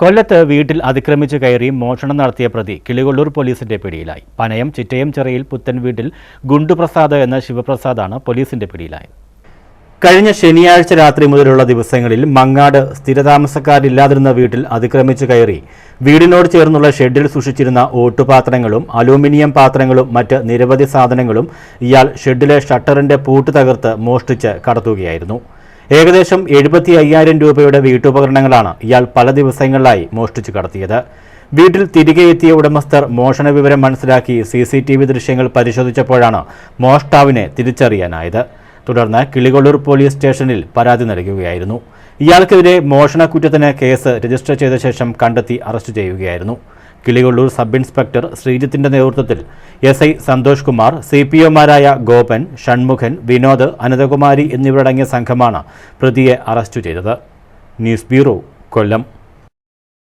കൊല്ലത്ത് വീട്ടിൽ അതിക്രമിച്ച് കയറി മോഷണം നടത്തിയ പ്രതി കിളികൊള്ളൂർ പോലീസിന്റെ പിടിയിലായി. പനയം ചിറ്റയം ചെറിയിൽ പുത്തൻ വീട്ടിൽ ഗുണ്ടുപ്രസാദ് എന്ന ശിവപ്രസാദാണ് പോലീസിന്റെ പിടിയിലായത്. കഴിഞ്ഞ ശനിയാഴ്ച രാത്രി മുതലുള്ള ദിവസങ്ങളിൽ മങ്ങാട് സ്ഥിരതാമസക്കാരില്ലാതിരുന്ന വീട്ടിൽ അതിക്രമിച്ച് കയറി വീടിനോട് ചേർന്നുള്ള ഷെഡിൽ സൂക്ഷിച്ചിരുന്ന ഓട്ടുപാത്രങ്ങളും അലൂമിനിയം പാത്രങ്ങളും മറ്റ് നിരവധി സാധനങ്ങളും ഇയാൾ ഷെഡിലെ ഷട്ടറിന്റെ പൂട്ട് തകർത്ത് മോഷ്ടിച്ച് കടത്തുകയായിരുന്നു. ഏകദേശം എഴുപത്തി അയ്യായിരം രൂപയുടെ വീട്ടുപകരണങ്ങളാണ് ഇയാൾ പല ദിവസങ്ങളിലായി മോഷ്ടിച്ചു കടത്തിയത്. വീട്ടിൽ തിരികെ എത്തിയ ഉടമസ്ഥർ മോഷണ വിവരം മനസ്സിലാക്കി സി സി ടി വി ദൃശ്യങ്ങൾ പരിശോധിച്ചപ്പോഴാണ് മോഷ്ടാവിനെ തിരിച്ചറിയാനായത്. തുടർന്ന് കിളികൊള്ളൂർ പോലീസ് സ്റ്റേഷനിൽ പരാതി നൽകുകയായിരുന്നു. ഇയാൾക്കെതിരെ മോഷണക്കുറ്റത്തിന് കേസ് രജിസ്റ്റർ ചെയ്ത ശേഷം കണ്ടെത്തി അറസ്റ്റ് ചെയ്യുകയായിരുന്നു. കിളികൊള്ളൂർ സബ് ഇൻസ്പെക്ടർ ശ്രീജിത്തിന്റെ നേതൃത്വത്തിൽ S I Santhosh Kumar C P ഒമാരായ Gopan Shanmukhan Vinod Ananthakumari എന്നിവരടങ്ങിയ സംഘമാണ് പ്രതിയെ അറസ്റ്റ് ചെയ്തത്. News bureau Kollam.